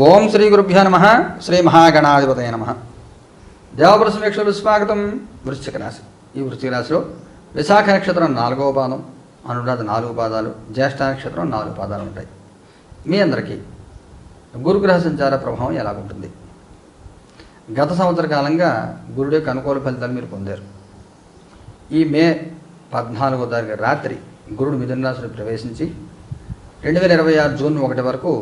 ఓం శ్రీ గురుభ్యో నమ శ్రీ మహాగణాధిపతయ నమ. దేవపురుష వీక్షలు స్వాగతం వృశ్చిక రాశి. ఈ వృశ్చిక రాశిలో విశాఖ నక్షత్రం నాలుగవ పాదం అనురాధ నాలుగు పాదాలు జ్యేష్ఠ నక్షత్రం నాలుగు పాదాలు ఉంటాయి. మీ అందరికీ గురుగ్రహ సంచార ప్రభావం ఎలా ఉంటుంది గత సంవత్సర కాలంగా గురుడు యొక్క అనుకూల ఫలితాలు మీరు పొందారు. ఈ మే పద్నాలుగో తారీఖు రాత్రి గురుడు మిథున రాశిలో ప్రవేశించి రెండు వేల ఇరవై ఆరు జూన్ ఒకటి వరకు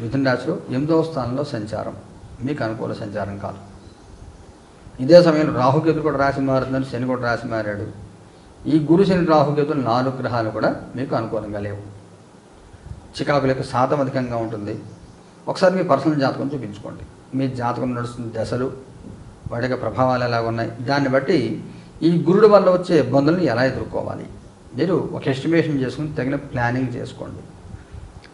మిథున రాశిలో ఎనిమిదవ స్థానంలో సంచారం. మీకు అనుకూల సంచారం కాదు. ఇదే సమయంలో రాహుకేతులు కూడా రాశి మారుతుందని శని కూడా రాశి మారాడు. ఈ గురు శని రాహుకేతులు నాలుగు గ్రహాలు కూడా మీకు అనుకూలంగా లేవు. చికాకుల యొక్క శాతం అధికంగా ఉంటుంది. ఒకసారి మీ పర్సనల్ జాతకం చూపించుకోండి. మీ జాతకం నడుస్తున్న దశలు వాటి యొక్క ప్రభావాలు ఎలా ఉన్నాయి? దాన్ని బట్టి ఈ గురుడు వల్ల వచ్చే ఇబ్బందులను ఎలా ఎదుర్కోవాలి? మీరు ఒక ఎస్టిమేషన్ చేసుకుని తగిన ప్లానింగ్ చేసుకోండి.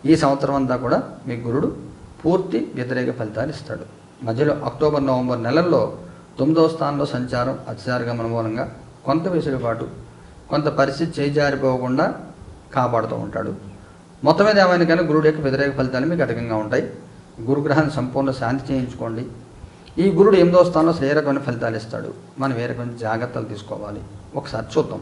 ఈ సంవత్సరం అంతా కూడా మీ గురుడు పూర్తి వ్యతిరేక ఫలితాలు ఇస్తాడు. మధ్యలో అక్టోబర్ నవంబర్ నెలల్లో తొమ్మిదవ స్థానంలో సంచారం అత్యచార మూలంగా కొంత వెసులుబాటు కొంత పరిస్థితి చేజారిపోకుండా కాపాడుతూ ఉంటాడు. మొత్తం మీద ఏమైనా కానీ గురుడు యొక్క వ్యతిరేక ఫలితాలు మీకు అధికంగా ఉంటాయి. గురుగ్రహాన్ని సంపూర్ణ శాంతి చేయించుకోండి. ఈ గురుడు ఎనిమిదో స్థానంలో ఏ రకమైన ఫలితాలు ఇస్తాడు? మనం ఏ రకమైన జాగ్రత్తలు తీసుకోవాలి? ఒకసారి చూద్దాం.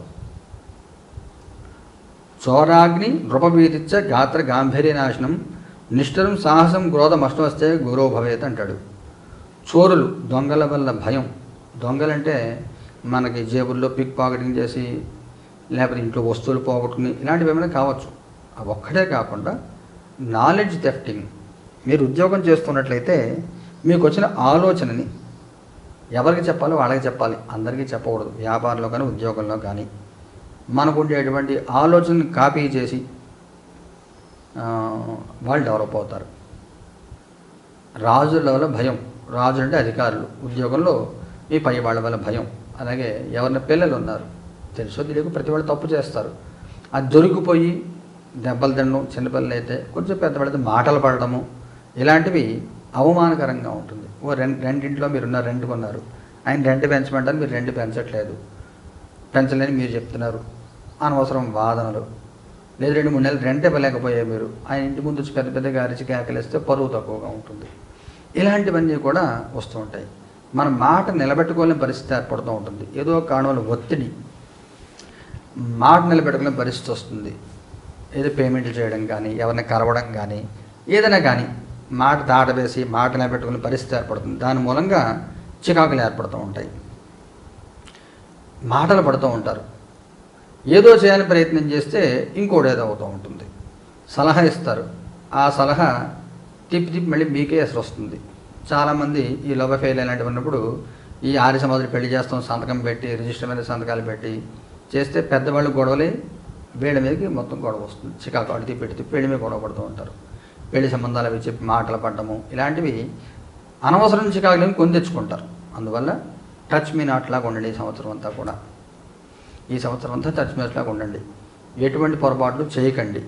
చోరాగ్ని నృపభీతిచ్చ గాత్ర గాంభీర్య నాశనం నిష్ఠరం సాహసం క్రోధం అష్టవస్తే గురో భవేత్ అంటాడు. చోరులు దొంగల వల్ల భయం. దొంగలంటే మనకి జేబుల్లో పిక్ పాకెటింగ్ చేసి లేకపోతే ఇంట్లో వస్తువులు పోగొట్టుకుని ఇలాంటివి ఏమైనా కావచ్చు. అవి ఒక్కటే కాకుండా నాలెడ్జ్ థెఫ్టింగ్ మీరు ఉద్యోగం చేస్తున్నట్లయితే మీకు వచ్చిన ఆలోచనని ఎవరికి చెప్పాలో వాళ్ళకి చెప్పాలి. అందరికీ చెప్పకూడదు. వ్యాపారంలో కానీ ఉద్యోగంలో కానీ. మనకు ఉండేటువంటి ఆలోచనని కాపీ చేసి వాళ్ళు డెవలప్ అవుతారు. రాజుల వల్ల భయం. రాజు అంటే అధికారులు. ఉద్యోగంలో మీ పై వాళ్ళ వల్ల భయం. అలాగే ఎవరిన పిల్లలు ఉన్నారు. తెలుసో తెలియక ప్రతి వాళ్ళు తప్పు చేస్తారు. అది దొరికిపోయి దెబ్బలు తినడం చిన్నపిల్లలు అయితే కొంచెం పెద్దవాళ్ళతో మాటలు పడడము ఇలాంటివి అవమానకరంగా ఉంటుంది. ఓ రెండు రెండింట్లో మీరున్న రెంట్ కొన్నారు. ఆయన రెంట్ పెంచమంటారు మీరు రెండు పెంచట్లేదు. పెంచలేని మీరు చెప్తున్నారు. అనవసరం వాదనలు. లేదు రెండు మూడు నెలలు రెంట్ ఇవ్వలేకపోయారు మీరు. ఆయన ఇంటి ముందు పెద్ద పెద్ద పెద్దగా అరిచి కేకలేస్తే పరువు తక్కువగా ఉంటుంది. ఇలాంటివన్నీ కూడా వస్తూ ఉంటాయి. మన మాట నిలబెట్టుకోలేని పరిస్థితి ఏర్పడుతూ ఉంటుంది. ఏదో ఒక ఒత్తిడి. మాట నిలబెట్టుకోలేని పరిస్థితి వస్తుంది. ఏదో పేమెంట్ చేయడం కానీ ఎవరిని కలవడం కానీ ఏదైనా కానీ మాట దాటవేసి మాట నిలబెట్టుకునే పరిస్థితి ఏర్పడుతుంది. దాని మూలంగా చికాకులు ఏర్పడుతూ ఉంటాయి. మాటలు పడుతూ ఉంటారు. ఏదో చేయని ప్రయత్నం చేస్తే ఇంకోటి ఏదో అవుతూ ఉంటుంది. సలహా ఇస్తారు. ఆ సలహా తిప్పి తిప్పి మళ్ళీ మీకే అసలు వస్తుంది. చాలామంది ఈ లవ్ ఫెయిల్ ఇలాంటివి ఉన్నప్పుడు ఈ ఆర్య సమాధులు పెళ్ళి చేస్తాం సంతకం పెట్టి రిజిస్టర్ మీద సంతకాలు పెట్టి చేస్తే పెద్దవాళ్ళు గొడవలే వీళ్ళ మీదకి మొత్తం గొడవ వస్తుంది. చికాకు అడితే పెడితే పెళ్ళి మీద గొడవ పడుతూ ఉంటారు. పెళ్ళి సంబంధాలు అవి చెప్పి మాటలు పడ్డము ఇలాంటివి అనవసరం చికాకులను కొని తెచ్చుకుంటారు. అందువల్ల టచ్ మీ నాట్లాగా ఉండండి ఈ సంవత్సరం అంతా కూడా. ఈ సంవత్సరం అంతా టచ్ ఉండండి. ఎటువంటి పొరపాట్లు చేయకండి.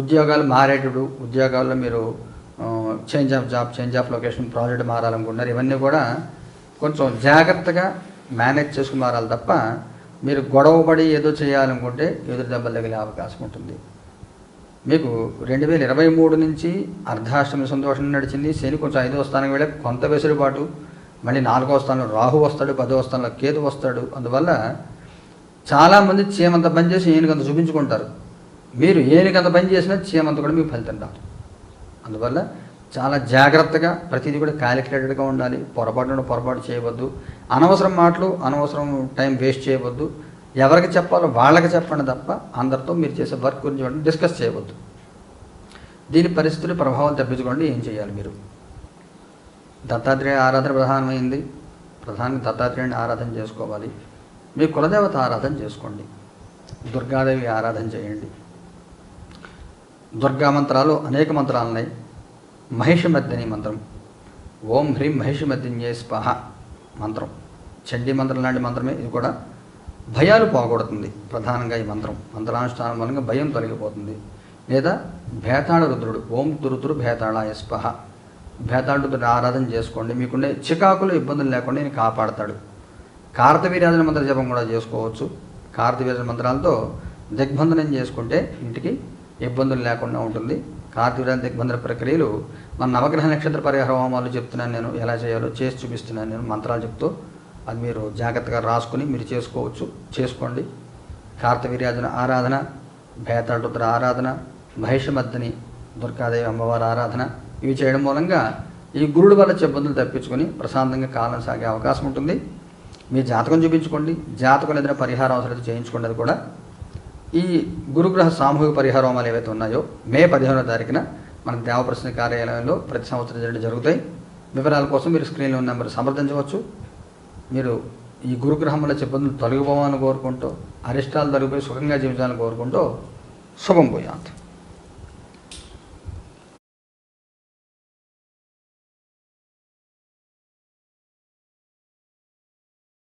ఉద్యోగాలు మారేటప్పుడు ఉద్యోగాల్లో మీరు change of job change of location project మారాలనుకుంటున్నారు. ఇవన్నీ కూడా కొంచెం జాగ్రత్తగా మేనేజ్ చేసుకుని మారాలి తప్ప మీరు గొడవపడి ఏదో చేయాలనుకుంటే ఎదురు దెబ్బలు తగిలే అవకాశం ఉంటుంది. మీకు రెండు వేల ఇరవై మూడు నుంచి అర్ధాష్టమి సంతోషం నడిచింది. శని కొంచెం ఐదో స్థానం వెళ్ళే కొంత వెసులుబాటు మళ్ళీ నాలుగో స్థానంలో రాహు వస్తాడు పదో స్థానంలో కేతు వస్తాడు. అందువల్ల చాలామంది చీమంత పని చేసి ఏనుగంత చూపించుకుంటారు. మీరు ఏనుగంత పని చేసినా చీమంత కూడా మీకు ఫలితం రాదు. అందువల్ల చాలా జాగ్రత్తగా ప్రతిదీ కూడా క్యాలిక్యులేటెడ్గా ఉండాలి. పొరపాటున పొరపాటు చేయవద్దు. అనవసరం మాటలు అనవసరం టైం వేస్ట్ చేయవద్దు. ఎవరికి చెప్పాలో వాళ్ళకి చెప్పండి తప్ప అందరితో మీరు చేసే వర్క్ గురించి డిస్కస్ చేయవద్దు. దీని పరిస్థితులు ప్రభావాలు తప్పించుకోండి. ఏం చేయాలి మీరు? దత్తాత్రేయ ఆరాధన ప్రధానమైంది. ప్రధానంగా దత్తాత్రేయుని ఆరాధన చేసుకోవాలి. మీ కులదేవత ఆరాధన చేసుకోండి. దుర్గాదేవి ఆరాధన చేయండి. దుర్గా మంత్రాలు అనేక మంత్రాలు ఉన్నాయి. మహిషమర్దిని మంత్రం. ఓం హ్రీం మహిషమర్దిన్యే స్పహ మంత్రం. చండీ మంత్రం లాంటి మంత్రమే ఇది కూడా. భయాలు పోగొడుతుంది ప్రధానంగా ఈ మంత్రం. మంత్రానుష్ఠానం వలన భయం తొలగిపోతుంది. లేదా భేతాళ రుద్రుడు. ఓం దురుద్రు భేతాళాయ స్పహ. భేతాళ రుద్రుడు ఆరాధన చేసుకోండి. మీకుండే చికాకులు ఇబ్బందులు లేకుండా నేను కాపాడతాడు. కార్తవీర్యాజన మంత్ర జపం కూడా చేసుకోవచ్చు. కార్తవీర్యాజన మంత్రాలతో దిగ్బంధనం చేసుకుంటే ఇంటికి ఇబ్బందులు లేకుండా ఉంటుంది. కార్తీక దిగ్బంధన ప్రక్రియలు మన నవగ్రహ నక్షత్ర పరిహార హోమాలు చెప్తున్నాను నేను ఎలా చేయాలో చేసి చూపిస్తున్నాను నేను మంత్రాలు చెప్తూ అది మీరు జాగ్రత్తగా రాసుకుని మీరు చేసుకోవచ్చు. చేసుకోండి. కార్తవీర్యాజన ఆరాధన భేతాడుద్ర ఆరాధన మహిషమర్దిని దుర్గాదేవి అమ్మవారి ఆరాధన ఇవి చేయడం మూలంగా ఈ గురుడు వల్ల ఇబ్బందులు తప్పించుకొని ప్రశాంతంగా కాలం సాగే అవకాశం ఉంటుంది. మీ జాతకం చూపించుకోండి. జాతకం ఏదైనా పరిహారం అవసరం చేయించుకోండి. అది కూడా ఈ గురుగ్రహ సామూహిక పరిహారోమాలు ఏవైతే ఉన్నాయో మే పదిహేనో తారీఖున మన దేవప్రశ్న కార్యాలయంలో ప్రతి సంవత్సరం జరిగి జరుగుతాయి. వివరాల కోసం మీరు స్క్రీన్లో ఉన్న నెంబర్ సంప్రదించవచ్చు. మీరు ఈ గురుగ్రహంలో వల్ల ఇబ్బందులు తొలగిపోవాలని కోరుకుంటూ అరిష్టాలు తొలగిపోయి సుఖంగా జీవించాలని కోరుకుంటూ శుభం పోయాంత్